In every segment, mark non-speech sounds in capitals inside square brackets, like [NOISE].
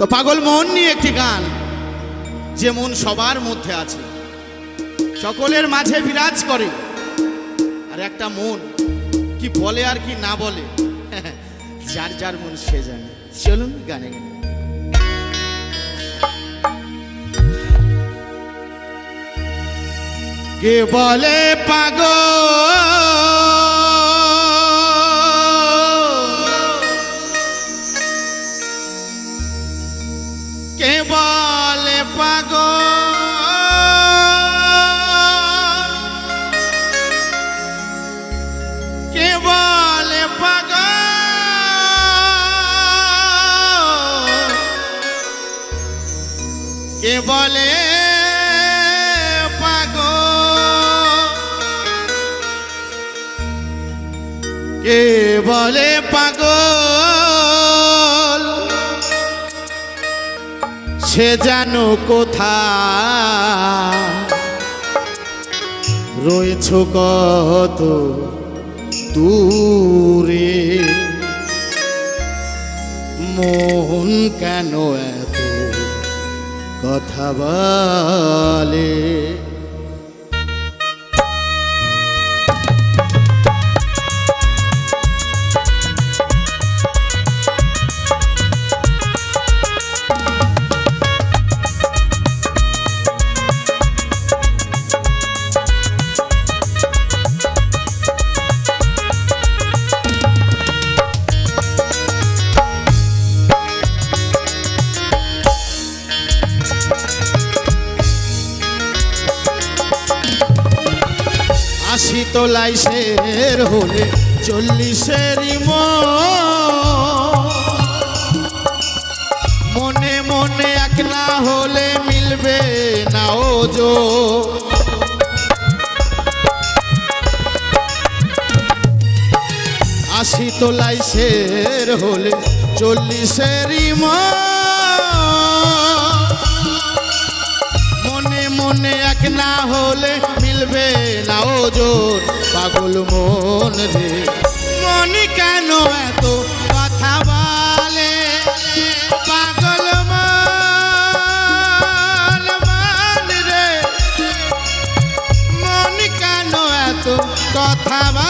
তো পাগল মন নিয়ে একটি গান, যে মন সবার মধ্যে আছে। সকলের মাঝে বিরাজ করে। আর একটা মন, কি বলে আর কি না বলে, [LAUGHS] যার যার মন সে জানে। চলুন গানে গানে। কে বলে পাগল কে বলে পাগল কে বলে পাগল? সে জানো কোথা রয়েছ কত দূরে? কথা তোলাই শের হলে চল্লিশেরই মনে মনে এক না হলে মিলবে না ওজো আশি তোলাই শের হলে চল্লিশেরই মন। মনে এক না হলে মিলবে না ওজন। পাগল মন রে। মন কেন এত কথা বলে? পাগল মন রে। মন কেন এত কথা বলে?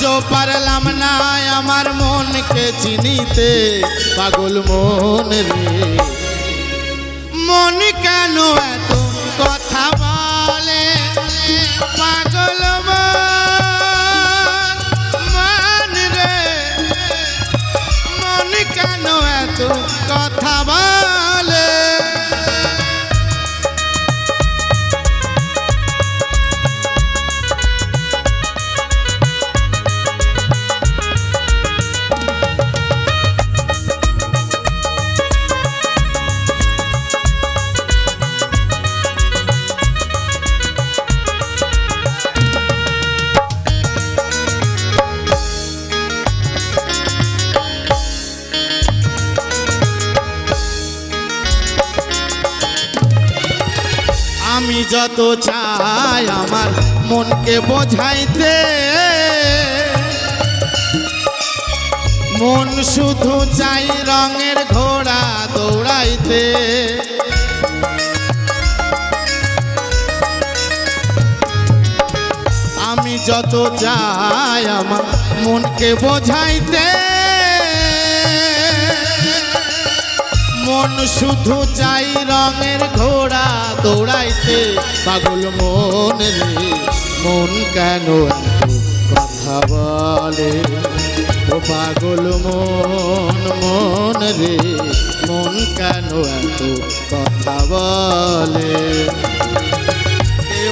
আজও পারলাম না আমার মনকে চিনিতে। পাগল মন রে। মন কেন এত কথা বলে? পাগল মন রে। মন কেন এত কথা বলে? যত চাই আমার মনকে বোঝাইতে। মন শুধু চাই রঙের ঘোড়া দৌড়াইতে। আমি যত চাই আমার মনকে বোঝাইতে। মন শুধু চাই রঙের ঘোড়া দৌড়াইতে। পাগল মন রে, মন কেন কথা বলে? ও পাগল মন মন রে, মন কেন এত কথা বলে?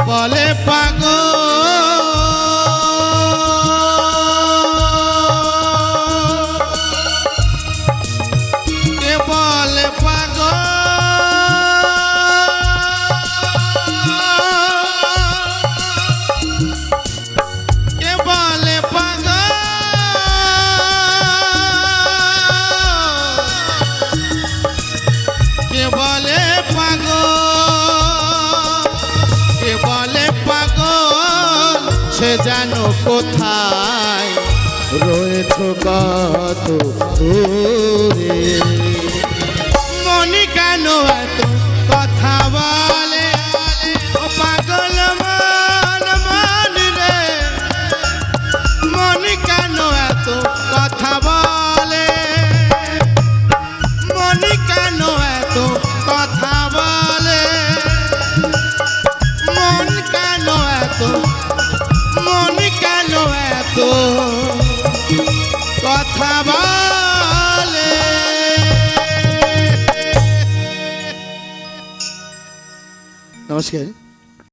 বলে পাগল যেন কোথায়? রয়েছ কত দূরে। नमस्कार।